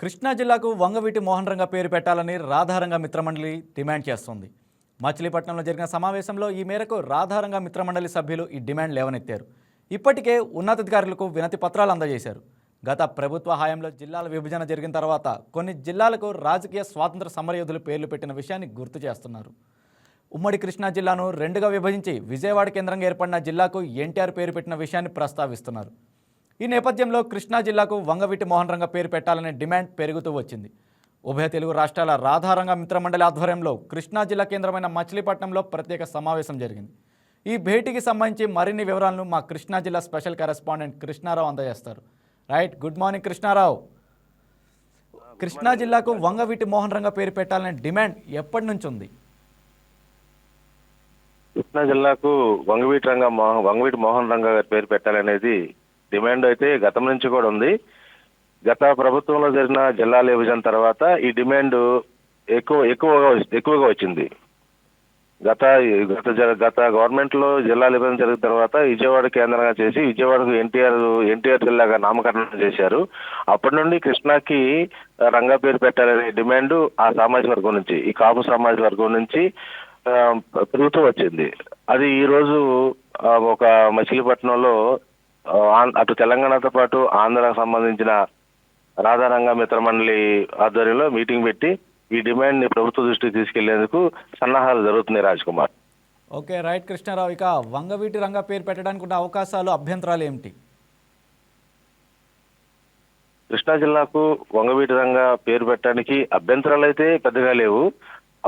కృష్ణా జిల్లాకు వంగవీటి మోహనరంగ పేరు పెట్టాలని రాధారంగ మిత్రమండలి డిమాండ్ చేస్తోంది. మచిలీపట్నంలో జరిగిన సమావేశంలో ఈ మేరకు రాధారంగ మిత్రమండలి సభ్యులు ఈ డిమాండ్ లేవనెత్తారు. ఇప్పటికే ఉన్నతాధికారులకు వినతి పత్రాలు అందజేశారు. గత ప్రభుత్వ హయాంలో జిల్లాల విభజన జరిగిన తర్వాత కొన్ని జిల్లాలకు రాజకీయ స్వాతంత్ర సమరయోధులు పేర్లు పెట్టిన విషయాన్ని గుర్తు చేస్తున్నారు. ఉమ్మడి కృష్ణా జిల్లాను రెండుగా విభజించి విజయవాడ కేంద్రంగా ఏర్పడిన జిల్లాకు ఎన్టీఆర్ పేరు పెట్టిన విషయాన్ని ప్రస్తావిస్తున్నారు. ఈ నేపథ్యంలో కృష్ణా జిల్లాకు వంగవీటి మోహన్ రంగ పేరు పెట్టాలనే డిమాండ్ పెరుగుతూ వచ్చింది. ఉభయ తెలుగు రాష్ట్రాల రాధారంగ మిత్రమండలి ఆధ్వర్యంలో కృష్ణా జిల్లా కేంద్రమైన మచిలీపట్నంలో ప్రత్యేక సమావేశం జరిగింది. ఈ భేటీకి సంబంధించి మరిన్ని వివరాలను మా కృష్ణా జిల్లా స్పెషల్ కరెస్పాండెంట్ కృష్ణారావు అందజేస్తారు. Right good morning Krishna Rao. Krishna జిల్లాకు వంగవీటి మోహన్ రంగ పేరు పెట్టాలనే డిమాండ్ ఎప్పటి నుంచి ఉంది? కృష్ణా జిల్లాకు వంగవీటి రంగ మోహన్ వంగవీటి మోహన్ రంగ గారి పేరు పెట్టాలనేది డిమాండ్ అయితే గతం నుంచి కూడా ఉంది. గత ప్రభుత్వంలో జరిగిన జిల్లాల విభజన తర్వాత ఈ డిమాండ్ ఎక్కువ ఎక్కువగా ఎక్కువగా వచ్చింది. గత గత జ- గత గవర్నమెంట్లో జిల్లా విభజన జరిగిన తర్వాత విజయవాడ కేంద్రంగా చేసి విజయవాడకు ఎన్టీఆర్ ఎన్టీఆర్ జిల్లాగా నామకరణం చేశారు. అప్పటి నుండి కృష్ణాకి రంగా పేరు పెట్టాలనే డిమాండ్ ఆ సామాజిక వర్గం నుంచి ఈ కాపు సామాజిక వర్గం నుంచి పెరుగుతూ వచ్చింది. అది ఈరోజు ఒక మచిలీపట్నంలో అటు తెలంగాణతో పాటు ఆంధ్రాకు సంబంధించిన రాధారంగ మిత్ర మండలి ఆధ్వర్యంలో మీటింగ్ పెట్టి ఈ డిమాండ్ని ప్రభుత్వ దృష్టికి తీసుకెళ్ళేందుకు సన్నాహాలు జరుగుతున్నాయి రాజ్ కుమార్ ఓకే రైట్ కృష్ణారావు. ఇక వంగవీటి రంగ పేరు పెట్టడానికి ఉన్న అవకాశాలు అభ్యంతరాలు ఏమిటి? కృష్ణా జిల్లాకు వంగవీటి రంగ పేరు పెట్టడానికి అభ్యంతరాలు అయితే పెద్దగా లేవు.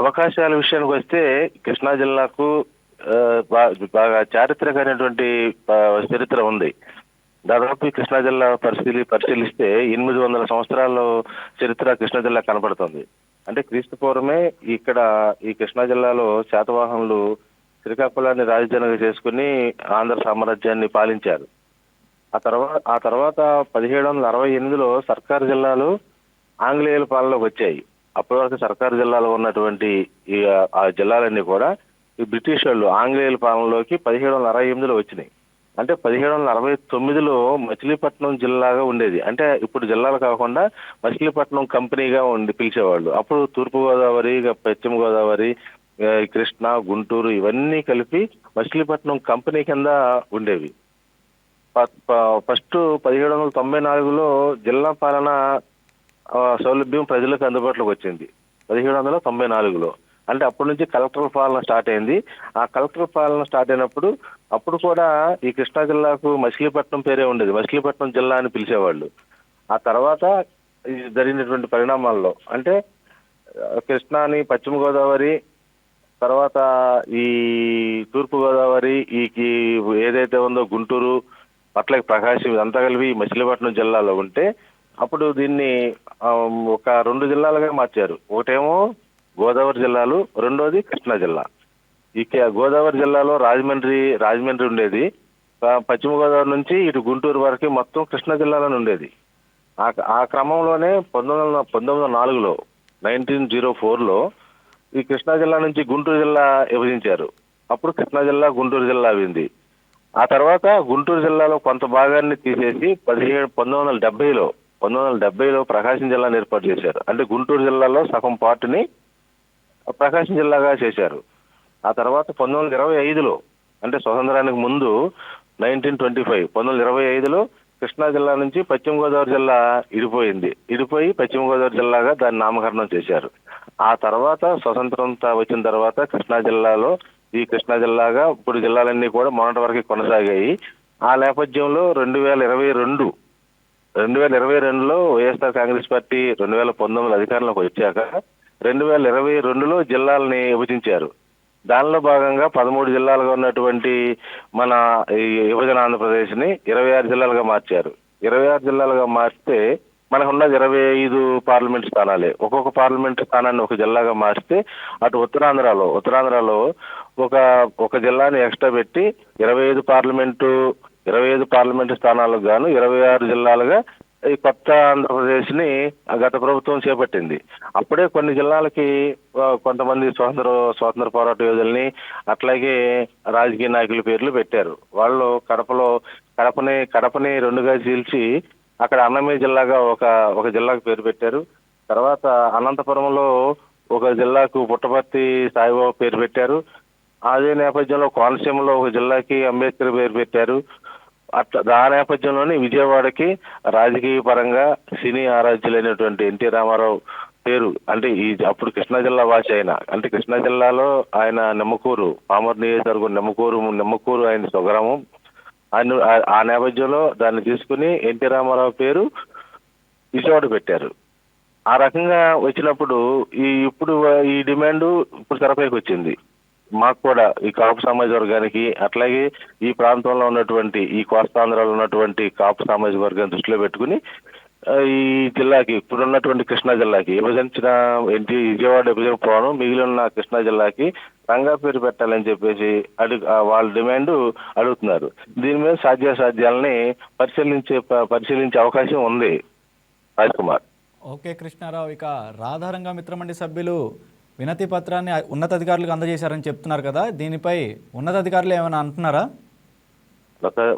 అవకాశాల విషయానికి వస్తే కృష్ణా జిల్లాకు బాగా చారిత్రకమైనటువంటి చరిత్ర ఉంది. దాదాపు కృష్ణా జిల్లా పరిశీలి పరిశీలిస్తే ఎనిమిది వందల సంవత్సరాల చరిత్ర కృష్ణా జిల్లా కనపడుతుంది. అంటే క్రీస్తు పూర్వమే ఇక్కడ ఈ కృష్ణా జిల్లాలో శాతవాహనులు శ్రీకాకుళాన్ని రాజధానిగా చేసుకుని ఆంధ్ర సామ్రాజ్యాన్ని పాలించారు. ఆ తర్వాత ఆ తర్వాత పదిహేడు వందల అరవై ఎనిమిదిలో సర్కారు జిల్లాలు ఆంగ్లేయుల పాలనలోకి వచ్చాయి. అప్పటి వరకు సర్కారు జిల్లాలో ఉన్నటువంటి ఈ ఆ జిల్లాలన్నీ కూడా ఈ బ్రిటిష్ వాళ్ళు ఆంగ్లేయుల పాలనలోకి పదిహేడు వందల అరవై ఎనిమిదిలో వచ్చినాయి. అంటే పదిహేడు వందల అరవై తొమ్మిదిలో మచిలీపట్నం జిల్లాగా ఉండేది. అంటే ఇప్పుడు జిల్లాలు కాకుండా మచిలీపట్నం కంపెనీగా ఉండి పిలిచేవాళ్ళు. అప్పుడు తూర్పుగోదావరి ఇక పశ్చిమ గోదావరి కృష్ణ కృష్ణా గుంటూరు ఇవన్నీ కలిపి మచిలీపట్నం కంపెనీ కింద ఉండేవి. ప- ప- ఫస్ట్ పదిహేడు వందల తొంభై నాలుగులో జిల్లా పాలన సౌలభ్యం ప్రజలకు అందుబాటులోకి వచ్చింది. పదిహేడు వందల తొంభై నాలుగులో. అంటే అప్పటి నుంచి కలెక్టర్ పాలన స్టార్ట్ అయింది. ఆ కలెక్టర్ పాలన స్టార్ట్ అయినప్పుడు అప్పుడు కూడా ఈ కృష్ణా జిల్లాకు మచిలీపట్నం పేరే ఉండేది. మచిలీపట్నం జిల్లా అని పిలిచేవాళ్ళు. ఆ తర్వాత ఈ జరిగినటువంటి పరిణామాల్లో అంటే కృష్ణాని పశ్చిమ గోదావరి తర్వాత ఈ తూర్పు గోదావరి ఈ ఏదైతే ఉందో గుంటూరు అట్లాగే ప్రకాశం ఇదంతా కలిపి మచిలీపట్నం జిల్లాలో ఉంటే అప్పుడు దీన్ని ఒక రెండు జిల్లాలుగా మార్చారు. ఒకటేమో గోదావరి జిల్లాలు రెండోది కృష్ణా జిల్లా. ఇక గోదావరి జిల్లాలో రాజమండ్రి రాజమండ్రి ఉండేది. పశ్చిమ గోదావరి నుంచి ఇటు గుంటూరు వరకు మొత్తం కృష్ణా జిల్లాలోనే ఉండేది. ఆ ఆ క్రమంలోనే పంతొమ్మిది వందల పంతొమ్మిది వందల నాలుగులో నైన్టీన్ జీరో ఫోర్లో ఈ కృష్ణా జిల్లా నుంచి గుంటూరు జిల్లా విభజించారు. అప్పుడు కృష్ణా జిల్లా గుంటూరు జిల్లా అయింది. ఆ తర్వాత గుంటూరు జిల్లాలో కొంత భాగాన్ని తీసేసి పదిహేడు పంతొమ్మిది వందల డెబ్బైలో పంతొమ్మిది వందల డెబ్బైలో ప్రకాశం జిల్లాను ఏర్పాటు చేశారు. అంటే గుంటూరు జిల్లాలో సగం పార్టీని ప్రకాశం జిల్లాగా చేశారు. ఆ తర్వాత పంతొమ్మిది వందల ఇరవై ఐదులో అంటే స్వతంత్రానికి ముందు నైన్టీన్ ట్వంటీ ఫైవ్ పంతొమ్మిది వందల ఇరవై ఐదులో కృష్ణా జిల్లా నుంచి పశ్చిమ గోదావరి జిల్లా ఇడిపోయింది. ఇడిపోయి పశ్చిమ గోదావరి జిల్లాగా దాన్ని నామకరణం చేశారు. ఆ తర్వాత స్వతంత్రం వచ్చిన తర్వాత కృష్ణా జిల్లాలో ఈ కృష్ణా జిల్లాగా ఇప్పుడు జిల్లాలన్నీ కూడా మొన్నటి వరకు కొనసాగాయి. ఆ నేపథ్యంలో రెండు వేల ఇరవై రెండు రెండు వేల ఇరవై రెండులో వైఎస్ఆర్ కాంగ్రెస్ పార్టీ రెండు వేల పంతొమ్మిది అధికారంలోకి వచ్చాక రెండు వేల ఇరవై రెండులో జిల్లాలని విభజించారు. దానిలో భాగంగా పదమూడు జిల్లాలుగా ఉన్నటువంటి మన ఈ విభజన ఆంధ్రప్రదేశ్ని ఇరవై ఆరు జిల్లాలుగా మార్చారు. ఇరవై ఆరు జిల్లాలుగా మార్చితే మనకు ఉన్నది ఇరవై ఐదు పార్లమెంట్ స్థానాలే. ఒక్కొక్క పార్లమెంట్ స్థానాన్ని ఒక జిల్లాగా మార్చితే అటు ఉత్తరాంధ్రలో ఉత్తరాంధ్రలో ఒక ఒక జిల్లాని ఎక్స్ట్రా పెట్టి ఇరవై ఐదు పార్లమెంటు ఇరవై ఐదు పార్లమెంటు స్థానాలకు గాను ఇరవై ఆరు జిల్లాలుగా ఈ కొత్త ఆంధ్రప్రదేశ్ని గత ప్రభుత్వం చేపట్టింది. అప్పుడే కొన్ని జిల్లాలకి కొంతమంది స్వాతంత్ర స్వాతంత్ర పోరాట యోధుల్ని అట్లాగే రాజకీయ నాయకుల పేర్లు పెట్టారు. వాళ్ళు కడపలో కడపని కడపని రెండుగా చీల్చి అక్కడ అన్నమయ్య జిల్లాగా ఒక ఒక జిల్లాకు పేరు పెట్టారు. తర్వాత అనంతపురంలో ఒక జిల్లాకు పుట్టపర్తి సాయిబాబా పేరు పెట్టారు. అదే నేపథ్యంలో కోనసీమలో ఒక జిల్లాకి అంబేద్కర్ పేరు పెట్టారు. అట్లా ఆ నేపథ్యంలోనే విజయవాడకి రాజకీయ పరంగా సినీ ఆరాధ్యులైనటువంటి ఎన్టీ రామారావు పేరు అంటే ఈ అప్పుడు కృష్ణా జిల్లా భాష ఆయన అంటే కృష్ణా జిల్లాలో ఆయన నిమ్మకూరు పామర్ నియోజకవర్గం నిమ్మకూరు నిమ్మకూరు ఆయన స్వగ్రామం. ఆయన ఆ- ఆ నేపథ్యంలో దాన్ని తీసుకుని ఎన్టీ రామారావు పేరు విజయవాడ పెట్టారు. ఆ రకంగా వచ్చినప్పుడు ఈ ఇప్పుడు ఈ డిమాండ్ ఇప్పుడు తెరపైకి వచ్చింది. మాకు కూడా ఈ కాపు సామాజిక వర్గానికి అట్లాగే ఈ ప్రాంతంలో ఉన్నటువంటి ఈ కోస్తాంధ్రలో ఉన్నటువంటి కాపు సామాజిక వర్గాన్ని దృష్టిలో పెట్టుకుని ఈ జిల్లాకి ఇప్పుడున్నటువంటి కృష్ణా జిల్లాకి విభజించిన ఏంటి విజయవాడ విభజకపోవడం మిగిలిన కృష్ణా జిల్లాకి రంగా పేరు పెట్టాలని చెప్పేసి అడుగు వాళ్ళ డిమాండ్ అడుగుతున్నారు. దీని మీద సాధ్యాసాధ్యాలని పరిశీలించే ప- పరిశీలించే అవకాశం ఉంది రాజ్ కుమార్. ఓకే కృష్ణారావు ఇక రాధారంగ మిత్రమండి సభ్యులు వినతి పత్రాన్ని ఉన్నతాధికారులకు అందజేశారని చెప్తున్నారు కదా దీనిపై ఉన్నతాధికారులు ఏమైనా అంటున్నారా?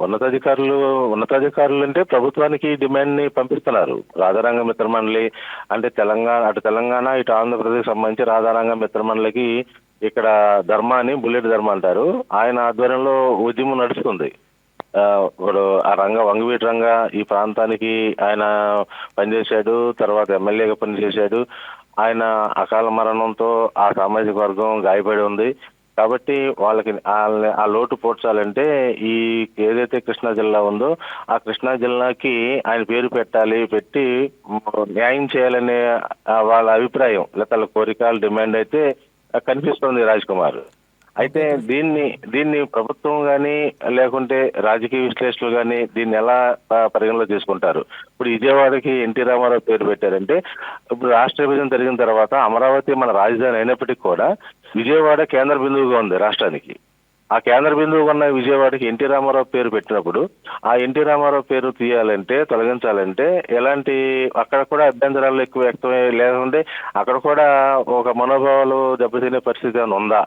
ఉన్నతాధికారులు ఉన్నతాధికారులు అంటే ప్రభుత్వానికి డిమాండ్ని పంపిస్తున్నారు. రాధారంగ మిత్రమండలి అంటే తెలంగాణ అటు తెలంగాణ ఇటు ఆంధ్రప్రదేశ్ సంబంధించి రాధారంగ మిత్రమండలికి ఇక్కడ ధర్మ అని బుల్లెట్ ధర్మ అంటారు. ఆయన ఆధ్వర్యంలో ఉద్యమం నడుస్తుంది. ఆ, ఇప్పుడు ఆ రంగ వంగవీటి రంగ ఈ ప్రాంతానికి ఆయన పనిచేశాడు తర్వాత ఎమ్మెల్యేగా పనిచేశాడు. ఆయన అకాల మరణంతో ఆ సామాజిక వర్గం గాయపడి ఉంది. కాబట్టి వాళ్ళకి వాళ్ళని ఆ లోటు పోడ్చాలంటే ఈ ఏదైతే కృష్ణా జిల్లా ఉందో ఆ కృష్ణా జిల్లాకి ఆయన పేరు పెట్టాలి పెట్టి న్యాయం చేయాలనే వాళ్ళ అభిప్రాయం లేదా కోరికలు డిమాండ్ అయితే కనిపిస్తోంది కనిపిస్తుంది రాజ్ కుమార్. అయితే దీన్ని దీన్ని ప్రభుత్వం కానీ లేకుంటే రాజకీయ విశ్లేషకులు కానీ దీన్ని ఎలా పరిగణలో తీసుకుంటారు? ఇప్పుడు విజయవాడకి ఎన్టీ రామారావు పేరు పెట్టారంటే ఇప్పుడు రాష్ట్ర విభజన జరిగిన తర్వాత అమరావతి మన రాజధాని అయినప్పటికీ కూడా విజయవాడ కేంద్ర బిందువుగా ఉంది రాష్ట్రానికి. ఆ కేంద్ర బిందువుగా ఉన్న విజయవాడకి ఎన్టీ రామారావు పేరు పెట్టినప్పుడు ఆ ఎన్టీ రామారావు పేరు తీయాలంటే తొలగించాలంటే ఎలాంటి అక్కడ కూడా అభ్యంతరాలు ఎక్కువ వ్యక్తం లేకుంటే అక్కడ కూడా ఒక మనోభావాలు దెబ్బతినే పరిస్థితి ఏమైనా ఉందా?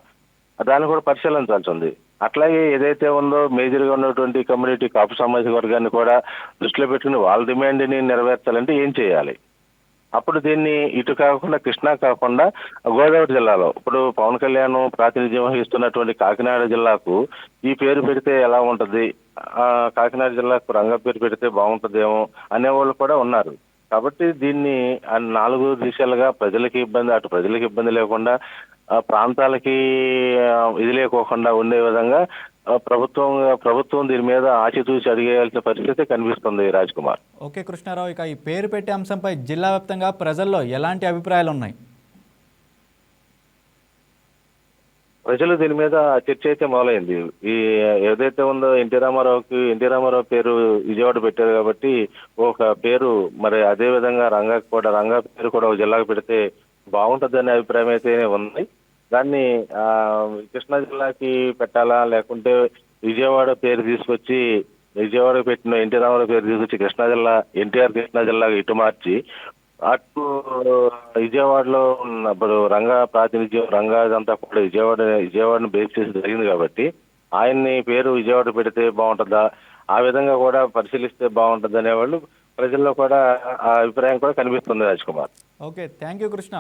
దాన్ని కూడా పరిశీలించాల్సి ఉంది అట్లాగే ఏదైతే ఉందో మేజర్గా ఉన్నటువంటి కమ్యూనిటీ కాపు సామాజిక వర్గాన్ని కూడా దృష్టిలో పెట్టుకుని వాళ్ళ డిమాండ్ని నెరవేర్చాలంటే ఏం చేయాలి? అప్పుడు దీన్ని ఇటు కాకుండా కృష్ణా కాకుండా గోదావరి జిల్లాలో ఇప్పుడు పవన్ కళ్యాణ్ ప్రాతినిధ్యం వహిస్తున్నటువంటి కాకినాడ జిల్లాకు ఈ పేరు పెడితే ఎలా ఉంటది? ఆ, కాకినాడ జిల్లాకు రంగ పేరు పెడితే బాగుంటుందేమో అనేవాళ్ళు కూడా ఉన్నారు. కాబట్టి దీన్ని నాలుగు దిశలుగా ప్రజలకి ఇబ్బంది అటు ప్రజలకు ఇబ్బంది లేకుండా ప్రాంతాలకి ఇది లేకోకుండా ఉండే విధంగా ప్రభుత్వం ప్రభుత్వం దీని మీద ఆచితూచి అడిగేయాల్సిన పరిస్థితి కనిపిస్తుంది రాజ్ కుమార్ ఓకే కృష్ణారావు ఇక ఈ పేరు పెట్టే అంశంపై జిల్లా వ్యాప్తంగా ప్రజల్లో ఎలాంటి అభిప్రాయాలు ఉన్నాయి ప్రజలు దీని మీద చర్చ అయితే మొదలైంది. ఈ ఏదైతే ఉందో ఎన్టీ రామారావుకి ఎన్టీ రామారావు పేరు విజయవాడ పెట్టారు కాబట్టి ఒక పేరు మరి అదే విధంగా రంగా కూడా రంగా పేరు కూడా ఒక జిల్లాకు పెడితే బాగుంటుందనే అభిప్రాయం అయితే ఉంది. దాన్ని కృష్ణా జిల్లాకి పెట్టాలా? లేకుంటే విజయవాడ పేరు తీసుకొచ్చి విజయవాడ పెట్టిన ఎన్టీ రామారావు పేరు తీసుకొచ్చి కృష్ణా జిల్లా ఎన్టీఆర్ కృష్ణా జిల్లాకి ఇటు మార్చి అటు విజయవాడలో ఉన్నప్పుడు రంగా ప్రాతినిధ్యం రంగా ఇదంతా కూడా విజయవాడ విజయవాడను బేస్ చేసి జరిగింది కాబట్టి ఆయన్ని పేరు విజయవాడ పెడితే బాగుంటుందా? ఆ విధంగా కూడా పరిశీలిస్తే బాగుంటుంది అనేవాళ్ళు ప్రజల్లో కూడా ఆ అభిప్రాయం కూడా కనిపిస్తుంది Raj Kumar. Okay thank you Krishna